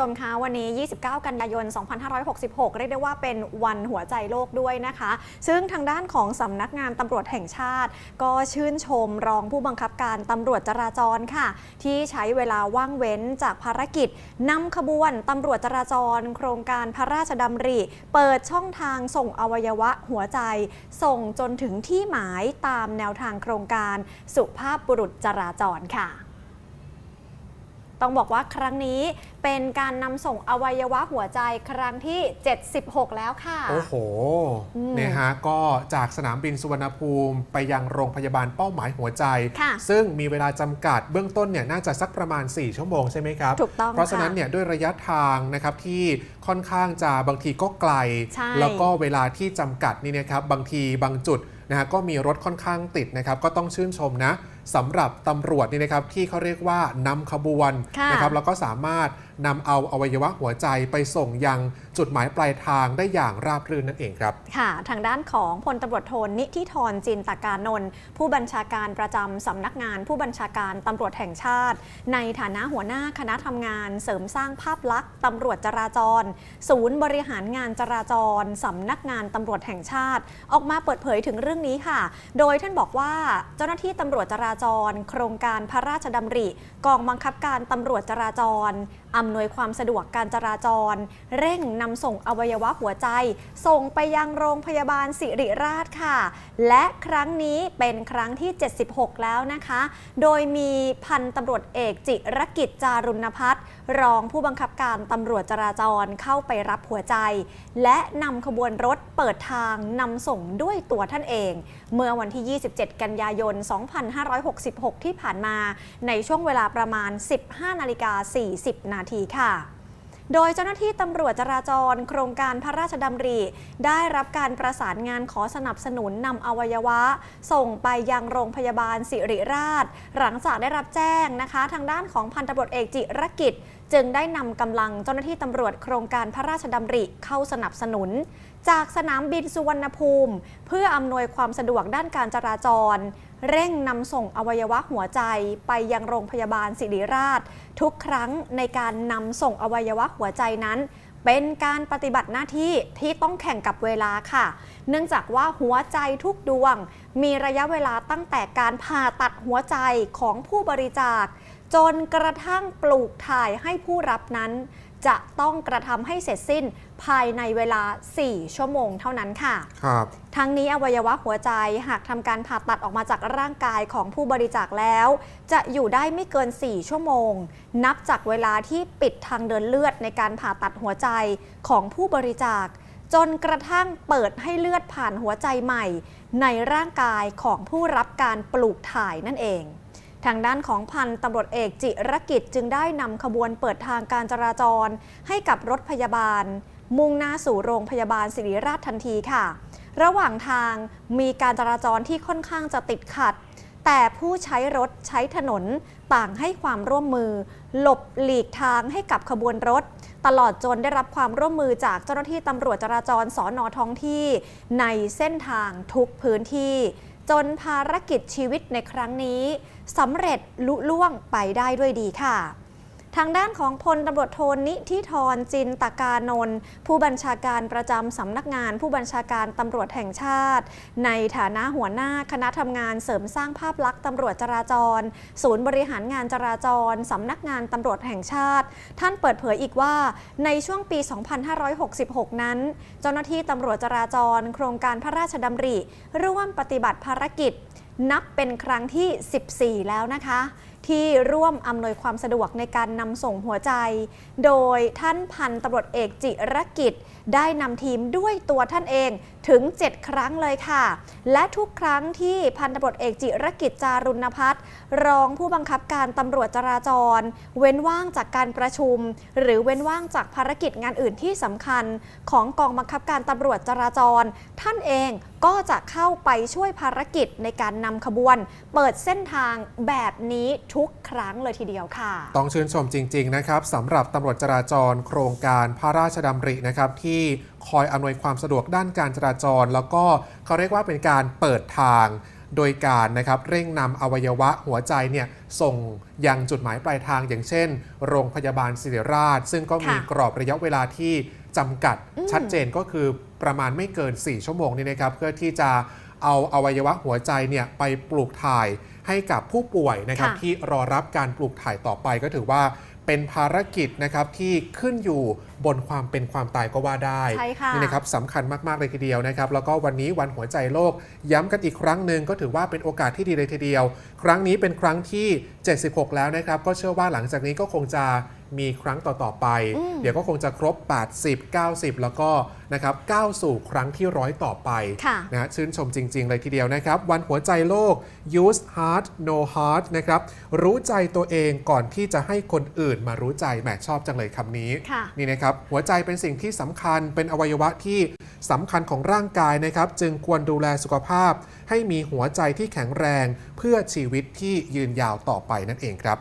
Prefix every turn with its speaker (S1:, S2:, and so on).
S1: ชมคะวันนี้ 29 กันยายน 2566 เรียกได้ว่าเป็นวันหัวใจโลกด้วยนะคะ ซึ่งทางด้านของสำนักงานตำรวจแห่งชาติ ก็ชื่นชมรองผู้บังคับการตำรวจจราจรค่ะ ที่ใช้เวลาว่างเว้นจากภารกิจนำขบวนตำรวจจราจร โครงการพระราชดำริ เปิดช่องทางส่งอวัยวะหัวใจ ส่งจนถึงที่หมายตามแนวทางโครงการสุภาพบุรุษจราจรค่ะ ต้องบอกว่าครั้งนี้เป็นการนำส่งอวัยวะหัวใจครั้งที่ 76 แล้วค่ะ
S2: โอ้โห
S1: อืม
S2: เนี่ยฮะก็จากสนามบินสุวรรณภูมิไปยังโรงพยาบาลเป้าหมายหัวใจ
S1: ค่ะ
S2: ซึ่งมีเวลาจำกัดเบื้องต้นเนี่ยน่าจะสักประมาณ 4 ชั่วโมงใช่ไหมครับ
S1: ถูกต้อง
S2: เพราะฉะนั้น
S1: ค่ะ
S2: เนี่ยด้วยระยะทางนะครับที่ค่อนข้างจะบางทีก็ไกล
S1: ใช่
S2: แล้วก็เวลาที่จำกัดนี่นะครับบางทีบางจุดนะฮะก็มีรถค่อนข้างติดนะครับก็ต้องชื่นชมนะ สำหรับตำรวจนี่นะครับที่เขาเรียกว่านำขบวน
S1: ค่ะ
S2: นะครับแล้วก็สามารถนำเอาอวัยวะหัวใจไปส่งยังจุดหมายปลายทางได้อย่างราบรื่นนั่นเองครับ
S1: ค่ะ ทางด้านของพลตำรวจโทนิธิธรจินตการนนท์ผู้บัญชาการประจำสำนักงาน ผู้บัญชาการตำรวจแห่งชาติ ในฐานะหัวหน้าคณะทำงาน เสริมสร้างภาพลักษณ์ตำรวจจราจร ศูนย์บริหารงานจราจรสำนักงานตำรวจแห่งชาติ ออกมาเปิดเผยถึงเรื่องนี้ค่ะ โดยท่านบอกว่าเจ้าหน้าที่ตำรวจจราจร โครงการพระราชดำริ กองบังคับการตำรวจจราจร อำนวยความสะดวกการจราจร เร่งนำส่งอวัยวะหัวใจ ส่งไปยังโรงพยาบาลสิริราชค่ะ และครั้งนี้เป็นครั้งที่ 76 แล้วนะคะ โดยมีพันตำรวจเอกจิรกิจจารุณพัฒน์ รองผู้บังคับการตำรวจจราจรเข้าไปรับหัวใจ และนำขบวนรถเปิดทางนำส่งด้วยตัวท่านเอง เมื่อวันที่ 27 กันยายน 2566 ที่ผ่านมา ในช่วงเวลาประมาณ 15นาฬิกา40 นาทีค่ะ โดยเจ้าหน้าที่ตำรวจจราจร โครงการพระราชดำริ ได้รับการประสานงานขอสนับสนุนนำอวัยวะ ส่งไปยังโรงพยาบาลสิริราช หลังจากได้รับแจ้งนะคะ ทางด้านของพันตำรวจเอกจิรกิจ จึงได้นำกำลังเจ้าหน้าที่ตำรวจโครงการพระราชดำริเข้าสนับสนุน จากสนามบินสุวรรณภูมิ เพื่ออำนวยความสะดวกด้านการจราจร เร่งนำส่งอวัยวะหัวใจไปยังโรงพยาบาลศิริราช ทุกครั้งในการนำส่งอวัยวะหัวใจนั้นเป็นการปฏิบัติหน้าที่ที่ต้องแข่งกับเวลาค่ะ เนื่องจากว่าหัวใจทุกดวง มีระยะเวลาตั้งแต่การผ่าตัดหัวใจของผู้บริจาค จนกระทั่งปลูกถ่ายให้ผู้รับนั้น จะต้องกระทำให้เสร็จสิ้นภายในเวลา 4 ชั่วโมงเท่านั้นค่ะ
S2: ครับ
S1: ทั้งนี้อวัยวะหัวใจหากทำการผ่าตัดออกมาจากร่างกายของผู้บริจาคแล้ว จะอยู่ได้ไม่เกิน 4 ชั่วโมง นับจากเวลาที่ปิดทางเดินเลือดในการผ่าตัดหัวใจของผู้บริจาค จนกระทั่งเปิดให้เลือดผ่านหัวใจใหม่ ในร่างกายของผู้รับการปลูกถ่ายนั่นเอง ทางด้านของพันตำรวจเอกจิรกิจจึงได้นำขบวนเปิดทางการจราจร ให้กับรถพยาบาล มุ่งหน้าสู่โรงพยาบาลศิริราชทันทีค่ะ ระหว่างทางมีการจราจรที่ค่อนข้างจะติดขัด แต่ผู้ใช้รถใช้ถนนต่างให้ความร่วมมือ หลบหลีกทางให้กับขบวนรถ ตลอดจนได้รับความร่วมมือจากเจ้าหน้าที่ตำรวจจราจรสอนอท้องที่ ในเส้นทางทุกพื้นที่ จนภารกิจชีวิตในครั้งนี้สำเร็จลุล่วงไปได้ด้วยดีค่ะ ทางด้านของพลตำรวจโทนิธิธรจินตกานนท์ผู้บัญชาการประจำสำนักงานผู้บัญชาการตำรวจแห่งชาติ ในฐานะหัวหน้าคณะทำงานเสริมสร้างภาพลักษณ์ตำรวจจราจร ศูนย์บริหารงานจราจรสำนักงานตำรวจแห่งชาติ ท่านเปิดเผยอีกว่าในช่วงปี 2566 นั้น เจ้าหน้าที่ตำรวจจราจร โครงการพระราชดำริ ร่วมปฏิบัติภารกิจ นับเป็นครั้งที่ 14 แล้วนะคะ ที่ร่วมอำนวยความสะดวกในการนำส่งหัวใจ โดยท่านพันตำรวจเอกจิรกิจ ได้นำทีมด้วยตัวท่านเองถึง 7 ครั้งเลยค่ะ และทุกครั้งที่พันตำรวจเอกจิรกิจจารุณพัฒน์รองผู้บังคับการตำรวจจราจร เว้นว่างจากการประชุม หรือเว้นว่างจากภารกิจงานอื่นที่สำคัญ ของกองบังคับการตำรวจจราจร ท่านเองก็จะเข้าไปช่วยภารกิจในการนำขบวน เปิดเส้นทางแบบนี้ทุกครั้งเลยทีเดียวค่ะ
S2: ต้องชื่นชมจริง ๆ นะครับสำหรับตำรวจจราจรโครงการพระราชดำรินะครับที่ คอยอำนวยความสะดวกด้านการจราจร แล้วก็เขาเรียกว่าเป็นการเปิดทางโดยการนะครับเร่งนำอวัยวะหัวใจเนี่ยส่งยังจุดหมายปลายทางอย่างเช่น โรงพยาบาลศิริราช ซึ่งก็มี
S1: ค่ะ
S2: กรอบระยะเวลาที่จำกัด
S1: อืม
S2: ชัดเจนก็คือประมาณไม่เกิน 4 ชั่วโมงนี่นะครับ เพื่อที่จะเอาอวัยวะหัวใจเนี่ยไปปลูกถ่าย ให้กับผู้ป่วยนะครับ
S1: ค่ะ
S2: ที่รอรับการปลูกถ่ายต่อไปก็ถือว่าเป็นภารกิจนะครับที่ขึ้นอยู่บนความเป็นความตายก็ว่าได้
S1: ใช่ค่ะ
S2: นี่นะครับสำคัญมาก ๆ เลยทีเดียวนะครับ แล้วก็วันนี้วันหัวใจโลก ย้ำกันอีกครั้งหนึ่งก็ถือว่าเป็นโอกาสที่ดีเลยทีเดียว ครั้งนี้เป็นครั้งที่ 76 แล้วนะครับ ก็เชื่อว่าหลังจากนี้ก็คงจะ มีครั้งต่อ ๆ ไป
S1: อืม
S2: เดี๋ยวก็คงจะครบ 80 90 แล้วก็นะครับก้าวสู่ครั้งที่ร้อยต่อไป
S1: ค่ะ
S2: นะฮะชื่นชมจริง ๆ เลยทีเดียวนะครับ วันหัวใจโลก use heart no heart นะครับรู้ใจตัวเองก่อนที่จะให้คนอื่นมารู้ใจแหมชอบจังเลยคำนี้
S1: ค่ะ
S2: นี่นะครับหัวใจเป็นสิ่งที่สำคัญเป็นอวัยวะที่สำคัญของร่างกายนะครับ จึงควรดูแลสุขภาพ ให้มีหัวใจที่แข็งแรง เพื่อชีวิตที่ยืนยาวต่อไปนั่นเองครับ